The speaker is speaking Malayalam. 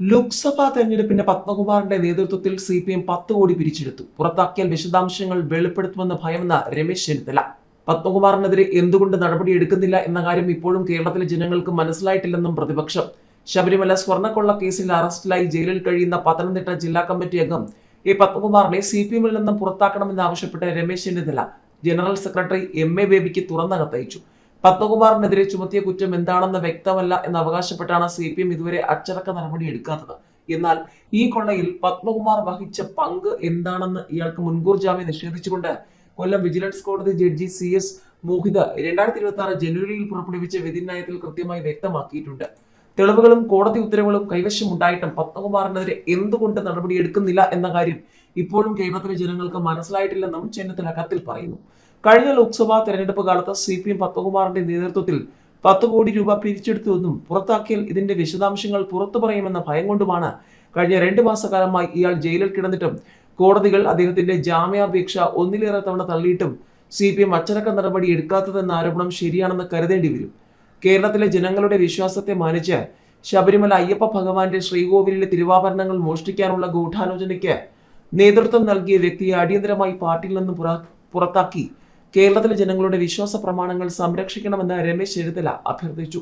ലോക്സഭാ തെരഞ്ഞെടുപ്പിന്റെ പത്മകുമാറിന്റെ നേതൃത്വത്തിൽ സി പി എം പത്ത് കോടി പിരിച്ചെടുത്തു. പുറത്താക്കിയാൽ വിശദാംശങ്ങൾ വെളിപ്പെടുത്തുമെന്ന് ഭയമെന്ന രമേശ് ചെന്നിത്തല. പത്മകുമാറിനെതിരെ എന്തുകൊണ്ട് നടപടി എടുക്കുന്നില്ല എന്ന കാര്യം ഇപ്പോഴും കേരളത്തിലെ ജനങ്ങൾക്ക് മനസ്സിലായിട്ടില്ലെന്നും പ്രതിപക്ഷം. ശബരിമല സ്വർണക്കൊള്ള കേസിൽ അറസ്റ്റിലായി ജയിലിൽ കഴിയുന്ന പത്തനംതിട്ട ജില്ലാ കമ്മിറ്റി അംഗം എ പത്മകുമാറിനെ സി പി എമ്മിൽ നിന്നും പുറത്താക്കണമെന്ന് ആവശ്യപ്പെട്ട് Ramesh Chennithala general secretary M A ബേബിക്ക് തുറന്ന കത്തയച്ചു പത്മകുമാറിനെതിരെ ചുമത്തിയ കുറ്റം എന്താണെന്ന് വ്യക്തമല്ല എന്ന് അവകാശപ്പെട്ടാണ് സി പി എം ഇതുവരെ അച്ചടക്ക നടപടി എടുക്കാത്തത്. എന്നാൽ ഈ കൊള്ളയിൽ പത്മകുമാർ വഹിച്ച പങ്ക് എന്താണെന്ന് ഇയാൾക്ക് മുൻകൂർ ജാമ്യം നിഷേധിച്ചുകൊണ്ട് കൊല്ലം വിജിലൻസ് കോടതി ജഡ്ജി സി എസ് മോഹിത് രണ്ടായിരത്തി ഇരുപത്തി ആറ് ജനുവരിയിൽ പുറപ്പെടുവിച്ച വിധിന്യായത്തിൽ കൃത്യമായി വ്യക്തമാക്കിയിട്ടുണ്ട്. തെളിവുകളും കോടതി ഉത്തരവുകളും കൈവശമുണ്ടായിട്ടും പത്മകുമാറിനെതിരെ എന്തുകൊണ്ട് നടപടി എടുക്കുന്നില്ല എന്ന കാര്യം ഇപ്പോഴും കേരളത്തിലെ ജനങ്ങൾക്ക് മനസ്സിലായിട്ടില്ലെന്നും ചെന്നിത്തല കത്തിൽ പറയുന്നു. കഴിഞ്ഞ ലോക്സഭാ തെരഞ്ഞെടുപ്പ് കാലത്ത് സി പി എം പത്മകുമാറിന്റെ നേതൃത്വത്തിൽ പത്ത് കോടി രൂപ പിരിച്ചെടുത്തുവെന്നും പുറത്താക്കിയാൽ ഇതിന്റെ വിശദാംശങ്ങൾ പുറത്തു പറയുമെന്ന ഭയം കൊണ്ടുമാണ് കഴിഞ്ഞ രണ്ട് മാസക്കാലമായി ഇയാൾ ജയിലിൽ കിടന്നിട്ടും കോടതികൾ അദ്ദേഹത്തിന്റെ ജാമ്യാപേക്ഷ ഒന്നിലേറെ തവണ തള്ളിയിട്ടും സി പി എം അച്ചടക്ക നടപടി എടുക്കാത്തതെന്ന ആരോപണം ശരിയാണെന്ന് കരുതേണ്ടി വരും. കേരളത്തിലെ ജനങ്ങളുടെ വിശ്വാസത്തെ മാനിച്ച് ശബരിമല അയ്യപ്പ ഭഗവാന്റെ ശ്രീകോവിലിലെ തിരുവാഭരണങ്ങൾ മോഷ്ടിക്കാനുള്ള ഗൂഢാലോചനയ്ക്ക് നേതൃത്വം നൽകിയ വ്യക്തിയെ അടിയന്തരമായി പാർട്ടിയിൽ നിന്ന് പുറത്താക്കി കേരളത്തിലെ ജനങ്ങളുടെ വിശ്വാസ പ്രമാണങ്ങൾ സംരക്ഷിക്കണമെന്ന് രമേശ് ചെന്നിത്തല അഭ്യർത്ഥിച്ചു